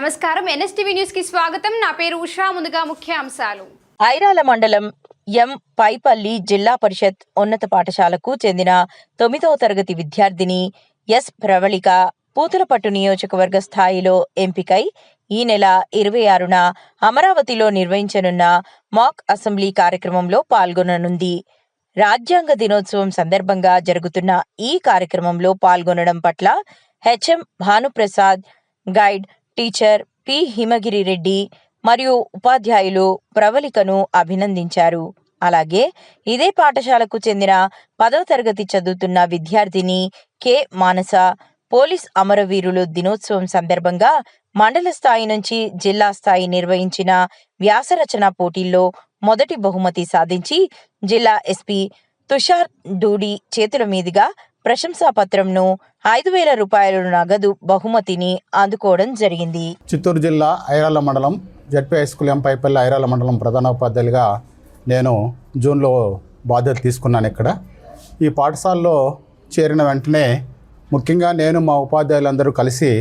నమస్కారం. ఎన్ఎస్టీవీ న్యూస్కి స్వాగతం. నా పేరు ఉషా. ముందుగా ముఖ్య అంశాలు. ఐరాల మండలం ఎం పైపల్లి జిల్లా పరిషత్ ఉన్నత పాఠశాలకు చెందిన తొమ్మిదవ తరగతి విద్యార్థిని ఎస్ ప్రవళిక పూతలపట్టు నియోజకవర్గ స్థాయిలో ఎంపికై ఈ నెల ఇరవై ఆరున అమరావతిలో నిర్వహించనున్న మాక్ అసెంబ్లీ కార్యక్రమంలో పాల్గొననుంది. రాజ్యాంగ దినోత్సవం సందర్భంగా జరుగుతున్న ఈ కార్యక్రమంలో పాల్గొనడం పట్ల HM Bhanuprasad guide teacher P. Himagiri Reddy మరియు ఉపాధ్యాయులు ప్రవళికను అభినందించారు. అలాగే ఇదే పాఠశాలకు చెందిన పదవ తరగతి చదువుతున్న విద్యార్థిని కె. మానస పోలీస్ అమరవీరులు దినోత్సవం సందర్భంగా మండల స్థాయి నుంచి జిల్లా స్థాయి నిర్వహించిన వ్యాసరచన పోటీల్లో మొదటి బహుమతి సాధించి జిల్లా ఎస్పీ తుషార్ డూడి చేతుల మీదుగా ప్రశంసా పత్రంను ఐదు వేల రూపాయల నగదు బహుమతిని అందుకోవడం జరిగింది. చిత్తూరు జిల్లా ఐరాల మండలం ZP high school Empaipalli Irala మండలం ప్రధానోపాధ్యాయులుగా నేను జూన్లో బాధ్యత తీసుకున్నాను ఇక్కడ. ఈ పాఠశాలలో చేరిన వెంటనే ముఖ్యంగా నేను మా ఉపాధ్యాయులందరూ కలిసి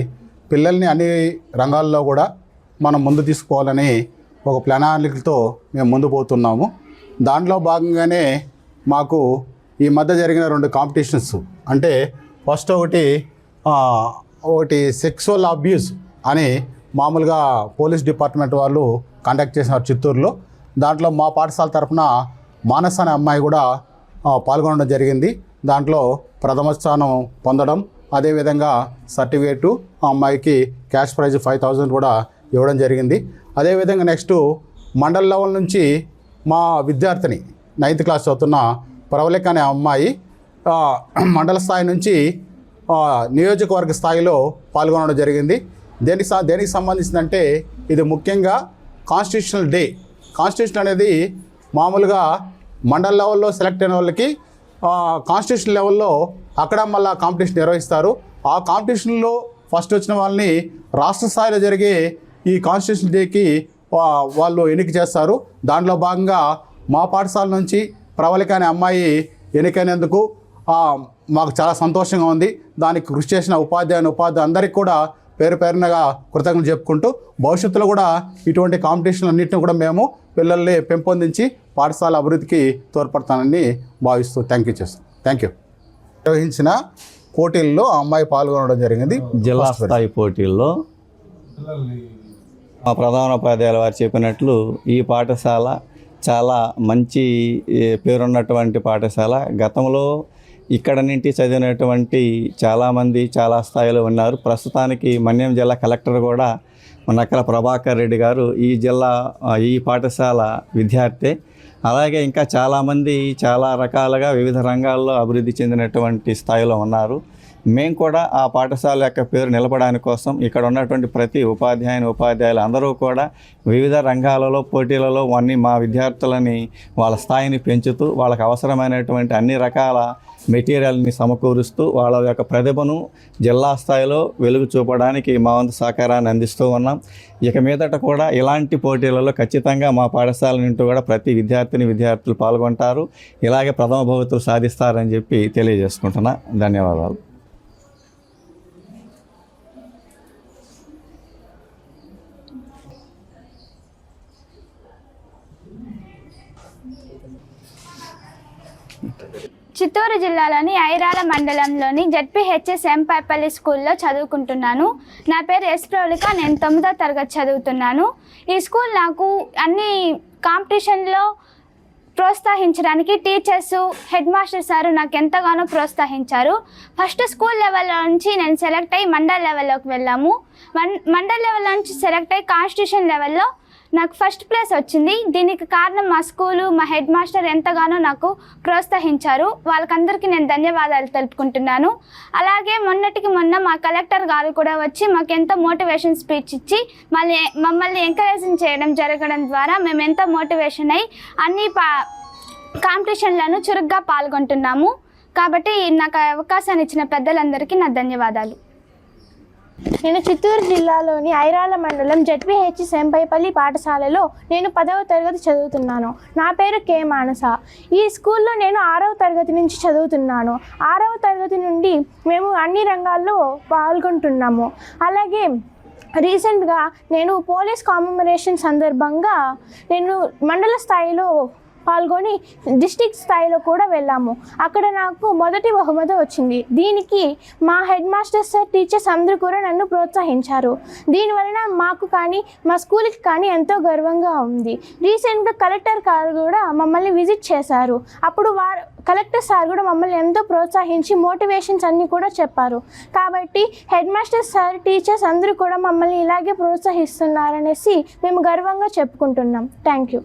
పిల్లల్ని అన్ని రంగాల్లో కూడా మనం ముందు తీసుకోవాలని ఒక ప్రణాళికతో మేము ముందు పోతున్నాము. దాంట్లో భాగంగానే మాకు ఈ మధ్య జరిగిన రెండు కాంపిటీషన్స్. అంటే ఫస్ట్ ఒకటి ఒకటి సెక్సువల్ అబ్యూస్ అని మామూలుగా పోలీస్ డిపార్ట్మెంట్ వాళ్ళు కండక్ట్ చేసినారు చిత్తూరులో. దాంట్లో మా పాఠశాల తరఫున మానస్ అనే అమ్మాయి కూడా పాల్గొనడం జరిగింది. దాంట్లో ప్రథమ స్థానం పొందడం అదేవిధంగా సర్టిఫికేటు ఆ అమ్మాయికి క్యాష్ ప్రైజ్ ఫైవ్ థౌజండ్ కూడా ఇవ్వడం జరిగింది. అదేవిధంగా నెక్స్ట్ మండల్ లెవెల్ నుంచి మా విద్యార్థిని నైన్త్ క్లాస్ చదువుతున్న ప్రవళిక అనే అమ్మాయి మండల స్థాయి నుంచి నియోజకవర్గ స్థాయిలో పాల్గొనడం జరిగింది. దేనికి దేనికి సంబంధించిందంటే ఇది ముఖ్యంగా కాన్స్టిట్యూషనల్ డే కాన్స్టిట్యూషన్ అనేది మామూలుగా మండల లెవెల్లో సెలెక్ట్ అయిన వాళ్ళకి కాన్స్టిట్యూషన్ లెవెల్లో అక్కడ మళ్ళీ కాంపిటీషన్ నిర్వహిస్తారు. ఆ కాంపిటీషన్లో ఫస్ట్ వచ్చిన వాళ్ళని రాష్ట్ర స్థాయిలో జరిగే ఈ కాన్స్టిట్యూషన్ డేకి వా- వాళ్ళు ఎన్నిక చేస్తారు. దాంట్లో భాగంగా మా పాఠశాల నుంచి ప్రవళిక అనే అమ్మాయి ఎన్నికైనందుకు మాకు చాలా సంతోషంగా ఉంది. దానికి కృషి చేసిన ఉపాధ్యాయుని ఉపాధ్యాయ అందరికీ కూడా పేరు పేరునగా కృతజ్ఞతలు చెప్పుకుంటూ భవిష్యత్తులో కూడా ఇటువంటి కాంపిటీషన్ అన్నింటిని కూడా మేము పిల్లల్ని పెంపొందించి పాఠశాల అభివృద్ధికి తోడ్పడతానని భావిస్తూ థ్యాంక్ యూ చేస్తాం థ్యాంక్ యూ నిర్వహించిన పోటీల్లో ఆ అమ్మాయి పాల్గొనడం జరిగింది. జిల్లా స్థాయి పోటీల్లో మా ప్రధానోపాధ్యాయుల వారు చెప్పినట్లు ఈ పాఠశాల చాలా మంచి పేరున్నటువంటి పాఠశాల. గతంలో ఇక్కడ నుండి చదివినటువంటి చాలామంది చాలా స్థాయిలో ఉన్నారు. ప్రస్తుతానికి మన్యం జిల్లా కలెక్టర్ కూడా నక్కల ప్రభాకర్ రెడ్డి గారు ఈ జిల్లా ఈ పాఠశాల విద్యార్థి. అలాగే ఇంకా చాలామంది చాలా రకాలుగా వివిధ రంగాల్లో అభివృద్ధి చెందినటువంటి స్థాయిలో ఉన్నారు. మేము కూడా ఆ పాఠశాల యొక్క పేరు నిలపడానికి కోసం ఇక్కడ ఉన్నటువంటి ప్రతి ఉపాధ్యాయుని ఉపాధ్యాయులు అందరూ కూడా వివిధ రంగాలలో పోటీలలో అన్ని మా విద్యార్థులని వాళ్ళ స్థాయిని పెంచుతూ వాళ్ళకి అవసరమైనటువంటి అన్ని రకాల మెటీరియల్ని సమకూరుస్తూ వాళ్ళ యొక్క ప్రతిభను జిల్లా స్థాయిలో వెలుగు చూపడానికి మా వంతు సహకారాన్ని అందిస్తూ ఉన్నాం. ఇక మీదట కూడా ఇలాంటి పోటీలలో ఖచ్చితంగా మా పాఠశాల నుండి కూడా ప్రతి విద్యార్థిని విద్యార్థులు పాల్గొంటారు. ఇలాగే ప్రథమ భవితులు సాధిస్తారని చెప్పి తెలియజేసుకుంటున్నా. ధన్యవాదాలు. చిత్తూరు జిల్లాలోని ఐరాల మండలంలోని జడ్పీహెచ్ఎస్ ఎంపైపల్లి స్కూల్లో చదువుకుంటున్నాను. నా పేరు ఎస్ ప్రౌలిక నేను తొమ్మిదో తరగతి చదువుతున్నాను. ఈ స్కూల్ నాకు అన్ని కాంపిటీషన్లో ప్రోత్సహించడానికి టీచర్స్ హెడ్ మాస్టర్ సారు నాకు ఎంతగానో ప్రోత్సహించారు. ఫస్ట్ స్కూల్ లెవెల్ నుంచి నేను సెలెక్ట్ అయ్యి మండల్ లెవెల్లోకి వెళ్ళాము. మన్ మండల్ లెవెల్ నుంచి సెలెక్ట్ అయ్యి కాన్స్టిట్యూషన్ లెవెల్లో నాకు ఫస్ట్ ప్లేస్ వచ్చింది. దీనికి కారణం మా స్కూలు మా హెడ్ మాస్టర్ ఎంతగానో నాకు ప్రోత్సహించారు. వాళ్ళకందరికీ నేను ధన్యవాదాలు తెలుపుకుంటున్నాను. అలాగే మొన్నటికి మొన్న మా కలెక్టర్ గారు కూడా వచ్చి మాకు ఎంతో మోటివేషన్ స్పీచ్ ఇచ్చి మళ్ళీ మమ్మల్ని ఎంకరేజింగ్ చేయడం జరగడం ద్వారా మేము ఎంతో మోటివేషన్ అయ్యి అన్ని పా కాంపిటీషన్లను చురుగ్గా పాల్గొంటున్నాము. కాబట్టి నాకు అవకాశాన్ని ఇచ్చిన పెద్దలందరికీ నా ధన్యవాదాలు. నేను చిత్తూరు జిల్లాలోని ఐరాల మండలం జడ్పిహెచ్ సెంపైపల్లి పాఠశాలలో నేను పదవ తరగతి చదువుతున్నాను. నా పేరు కే మానస. ఈ స్కూల్లో నేను ఆరవ తరగతి నుంచి చదువుతున్నాను. ఆరవ తరగతి నుండి మేము అన్ని రంగాల్లో పాల్గొంటున్నాము. అలాగే రీసెంట్గా నేను పోలీస్ కామమరేషన్ సందర్భంగా నేను మండల స్థాయిలో పాల్గొని డిస్టిక్ స్థాయిలో కూడా వెళ్ళాము. అక్కడ నాకు మొదటి బహుమతి వచ్చింది. దీనికి మా హెడ్ మాస్టర్ సార్ టీచర్స్ అందరూ కూడా నన్ను ప్రోత్సహించారు. దీనివలన మాకు కానీ మా స్కూల్కి కానీ ఎంతో గర్వంగా ఉంది. రీసెంట్గా కలెక్టర్ గారు కూడా మమ్మల్ని విజిట్ చేశారు. అప్పుడు వారు కలెక్టర్ సార్ కూడా మమ్మల్ని ఎంతో ప్రోత్సహించి మోటివేషన్స్ అన్నీ కూడా చెప్పారు. కాబట్టి హెడ్ మాస్టర్ సార్ టీచర్స్ అందరూ కూడా మమ్మల్ని ఇలాగే ప్రోత్సహిస్తున్నారనేసి మేము గర్వంగా చెప్పుకుంటున్నాం. Thank you.